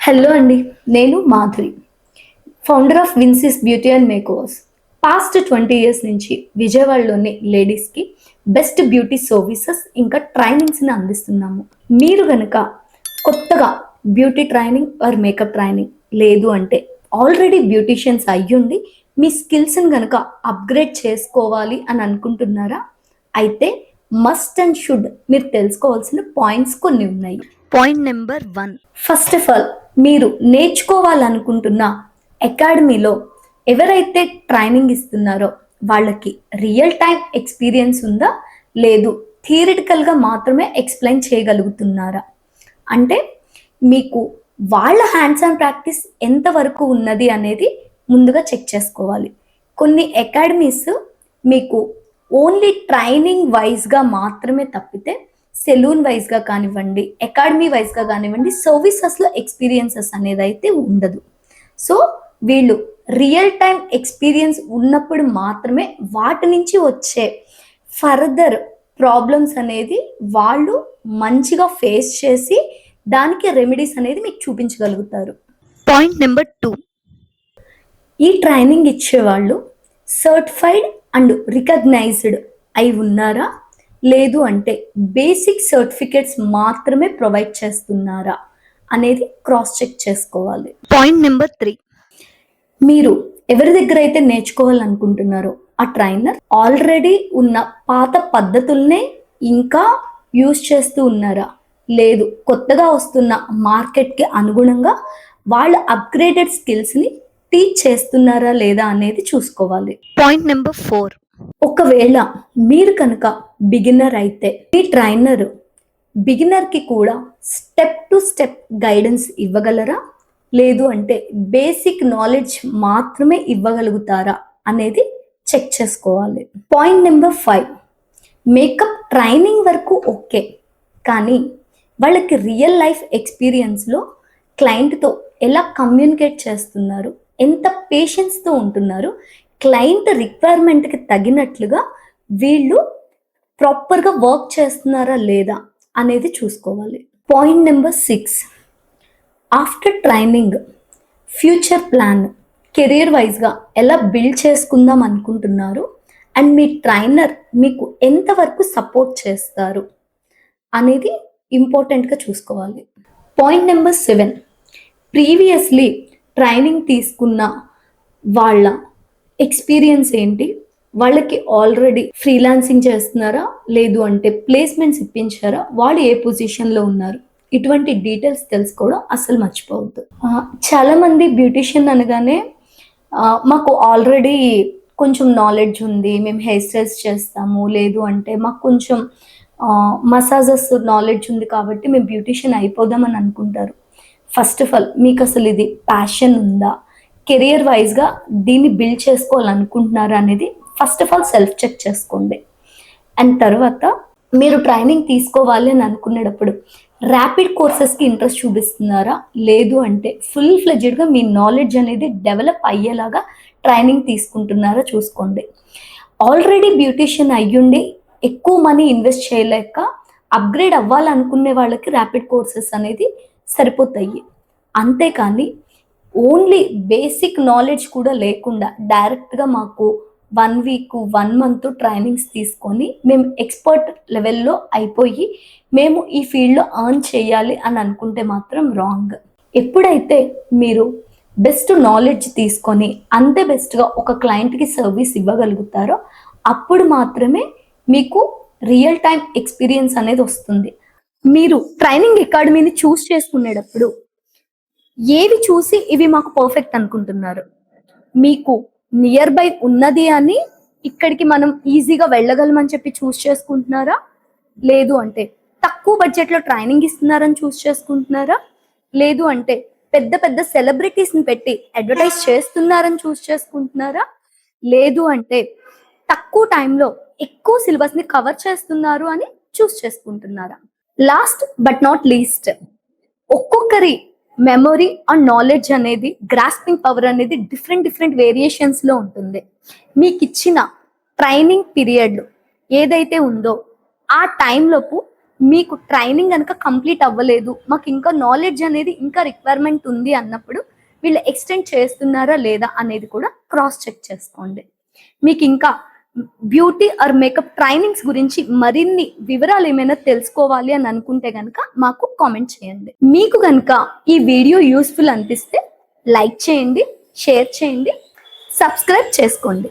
Hello అండి నేను Madhuri founder of Vincis beauty and makeovers past twenty years నుంచి విజయవాడలోని లేడీస్కి బెస్ట్ బ్యూటీ సర్వీసెస్ ఇంకా ట్రైనింగ్స్ని అందిస్తున్నాము. మీరు కనుక కొత్తగా beauty training or makeup training లేదు అంటే ఆల్రెడీ బ్యూటీషియన్స్ అయ్యుండి మీ స్కిల్స్ని కనుక అప్గ్రేడ్ చేసుకోవాలి అని అనుకుంటున్నారా? అయితే మస్ట్ అండ్ షుడ్ మీరు తెలుసుకోవాల్సిన పాయింట్స్ కొన్ని ఉన్నాయి. Point number one first of all మీరు నేర్చుకోవాలనుకుంటున్న అకాడమీలో ఎవరైతే ట్రైనింగ్ ఇస్తున్నారో వాళ్ళకి రియల్ టైం ఎక్స్పీరియన్స్ ఉందా? లేదు. థియరిటికల్గా మాత్రమే ఎక్స్ప్లెయిన్ చేయగలుగుతున్నారా? అంటే మీకు వాళ్ళ హ్యాండ్స్ ఆన్ ప్రాక్టీస్ ఎంతవరకు ఉన్నది అనేది ముందుగా చెక్ చేసుకోవాలి. కొన్ని అకాడమీస్ మీకు ఓన్లీ ట్రైనింగ్ వైజ్గా మాత్రమే తప్పితే సెలూన్ వైజ్గా కానివ్వండి అకాడమీ వైజ్గా కానివ్వండి సర్వీసెస్లో ఎక్స్పీరియన్సెస్ అనేది అయితే ఉండదు. సో వీళ్ళు రియల్ టైం ఎక్స్పీరియన్స్ ఉన్నప్పుడు మాత్రమే వాటి నుంచి వచ్చే ఫర్దర్ ప్రాబ్లమ్స్ అనేది వాళ్ళు మంచిగా ఫేస్ చేసి దానికి రెమెడీస్ అనేది మీకు చూపించగలుగుతారు. Point number two. ఈ ట్రైనింగ్ ఇచ్చేవాళ్ళు సర్టిఫైడ్ అండ్ రికగ్నైజ్డ్ అయి ఉన్నారా? లేదు అంటే బేసిక్ సర్టిఫికేట్స్ మాత్రమే ప్రొవైడ్ చేస్తున్నారా అనేది క్రాస్ చెక్ చేసుకోవాలి. పాయింట్ నెంబర్ త్రీ మీరు ఎవరి దగ్గర అయితే నేర్చుకోవాలనుకుంటున్నారో ఆ ట్రైనర్ ఆల్రెడీ ఉన్న పాత పద్ధతుల్నే ఇంకా యూజ్ చేస్తూ ఉన్నారా? లేదు కొత్తగా వస్తున్న మార్కెట్కి అనుగుణంగా వాళ్ళ అప్గ్రేడెడ్ స్కిల్స్ని టీచ్ చేస్తున్నారా లేదా అనేది చూసుకోవాలి. పాయింట్ నెంబర్ ఫోర్ ఒకవేళ మీరు కనుక బిగినర్ అయితే మీ ట్రైనర్ బిగినర్కి కూడా స్టెప్ టు స్టెప్ గైడెన్స్ ఇవ్వగలరా? లేదు అంటే బేసిక్ నాలెడ్జ్ మాత్రమే ఇవ్వగలుగుతారా అనేది చెక్ చేసుకోవాలి. Point number five makeup training వరకు ఓకే కానీ వాళ్ళకి రియల్ లైఫ్ ఎక్స్పీరియన్స్లో క్లయింట్తో ఎలా కమ్యూనికేట్ చేస్తున్నారు? ఎంత పేషెన్స్తో ఉంటున్నారు? క్లయింట్ రిక్వైర్మెంట్కి తగినట్లుగా వీళ్ళు ప్రాపర్గా వర్క్ చేస్తున్నారా లేదా అనేది చూసుకోవాలి. Point number six. After training future plan career వైజ్గా ఎలా బిల్డ్ చేసుకుందాం అనుకుంటున్నారు? అండ్ మీ ట్రైనర్ మీకు ఎంతవరకు సపోర్ట్ చేస్తారు? అనేది ఇంపార్టెంట్గా చూసుకోవాలి. Point number seven. Previously training తీసుకున్న వాళ్ళ ఎక్స్పీరియన్స్ ఏంటి? వాళ్ళకి ఆల్రెడీ ఫ్రీలాన్సింగ్ చేస్తున్నారా? లేదు అంటే ప్లేస్మెంట్స్ ఇప్పించారా? వాళ్ళు ఏ పొజిషన్లో ఉన్నారు? ఇటువంటి డీటెయిల్స్ తెలుసుకోవడం అసలు మర్చిపోవద్దు. చాలామంది బ్యూటిషియన్ అనగానే మాకు ఆల్రెడీ కొంచెం నాలెడ్జ్ ఉంది మేము హెయిర్ స్టైల్స్ చేస్తాము లేదు అంటే మాకు కొంచెం మసాజెస్ నాలెడ్జ్ ఉంది కాబట్టి మేము బ్యూటిషియన్ అయిపోదామని అనుకుంటారు. ఫస్ట్ ఆఫ్ ఆల్ మీకు అసలు ఇది ప్యాషన్ ఉందా? కెరియర్ వైజ్గా దీన్ని బిల్డ్ చేసుకోవాలనుకుంటున్నారా అనేది first of all self check చేసుకోండి. అండ్ తర్వాత మీరు ట్రైనింగ్ తీసుకోవాలి అని అనుకునేటప్పుడు ర్యాపిడ్ కోర్సెస్కి ఇంట్రెస్ట్ చూపిస్తున్నారా? లేదు అంటే ఫుల్ ఫ్లెడ్జెడ్గా మీ నాలెడ్జ్ అనేది డెవలప్ అయ్యేలాగా ట్రైనింగ్ తీసుకుంటున్నారా చూసుకోండి. ఆల్రెడీ బ్యూటీషియన్ అయ్యుండి ఎక్కువ మనీ ఇన్వెస్ట్ చేయలేక అప్గ్రేడ్ అవ్వాలనుకునే వాళ్ళకి ర్యాపిడ్ కోర్సెస్ అనేది సరిపోతాయి. అంతేకాని ఓన్లీ బేసిక్ నాలెడ్జ్ కూడా లేకుండా డైరెక్ట్గా మాకు one week one month trainings తీసుకొని మేము ఎక్స్పర్ట్ లెవెల్లో అయిపోయి మేము ఈ ఫీల్డ్లో అర్న్ చేయాలి అని అనుకుంటే మాత్రం రాంగ్ ఎప్పుడైతే మీరు బెస్ట్ నాలెడ్జ్ తీసుకొని అంతే బెస్ట్గా ఒక క్లయింట్కి సర్వీస్ ఇవ్వగలుగుతారో అప్పుడు మాత్రమే మీకు రియల్ టైం ఎక్స్పీరియన్స్ అనేది వస్తుంది. మీరు ట్రైనింగ్ అకాడమీని చూస్ చేసుకునేటప్పుడు ఏవి చూసి ఇవి మాకు పర్ఫెక్ట్ అనుకుంటున్నారు. మీకు నియర్ బై ఉన్నది అని ఇక్కడికి మనం ఈజీగా వెళ్ళగలమని చెప్పి చూస్ చేసుకుంటున్నారా? లేదు అంటే తక్కువ బడ్జెట్లో ట్రైనింగ్ ఇస్తున్నారని చూస్ చేసుకుంటున్నారా? లేదు అంటే పెద్ద పెద్ద సెలబ్రిటీస్ని పెట్టి అడ్వర్టైజ్ చేస్తున్నారని చూస్ చేసుకుంటున్నారా? లేదు అంటే తక్కువ టైంలో ఎక్కువ సిలబస్ని కవర్ చేస్తున్నారు అని చూస్ చేసుకుంటున్నారా? లాస్ట్ బట్ నాట్ లీస్ట్ ఒక్కొక్కరి మెమొరీ అండ్ నాలెడ్జ్ అనేది గ్రాస్పింగ్ పవర్ అనేది డిఫరెంట్ డిఫరెంట్ వేరియేషన్స్లో ఉంటుంది. మీకు ఇచ్చిన ట్రైనింగ్ పీరియడ్ ఏదైతే ఉందో ఆ టైంలోపు మీకు ట్రైనింగ్ కనుక కంప్లీట్ అవ్వలేదు మాకు ఇంకా నాలెడ్జ్ అనేది ఇంకా రిక్వైర్మెంట్ ఉంది అన్నప్పుడు వీళ్ళు ఎక్స్టెండ్ చేస్తున్నారా లేదా అనేది కూడా క్రాస్ చెక్ చేసుకోండి. మీకు ఇంకా బ్యూటీ ఆర్ మేకప్ ట్రైనింగ్స్ గురించి మరిన్ని వివరాలు ఏమైనా తెలుసుకోవాలి అని అనుకుంటే కనుక మాకు కామెంట్ చేయండి. మీకు కనుక ఈ వీడియో యూస్ఫుల్ అనిపిస్తే లైక్ చేయండి షేర్ చేయండి సబ్స్క్రైబ్ చేసుకోండి.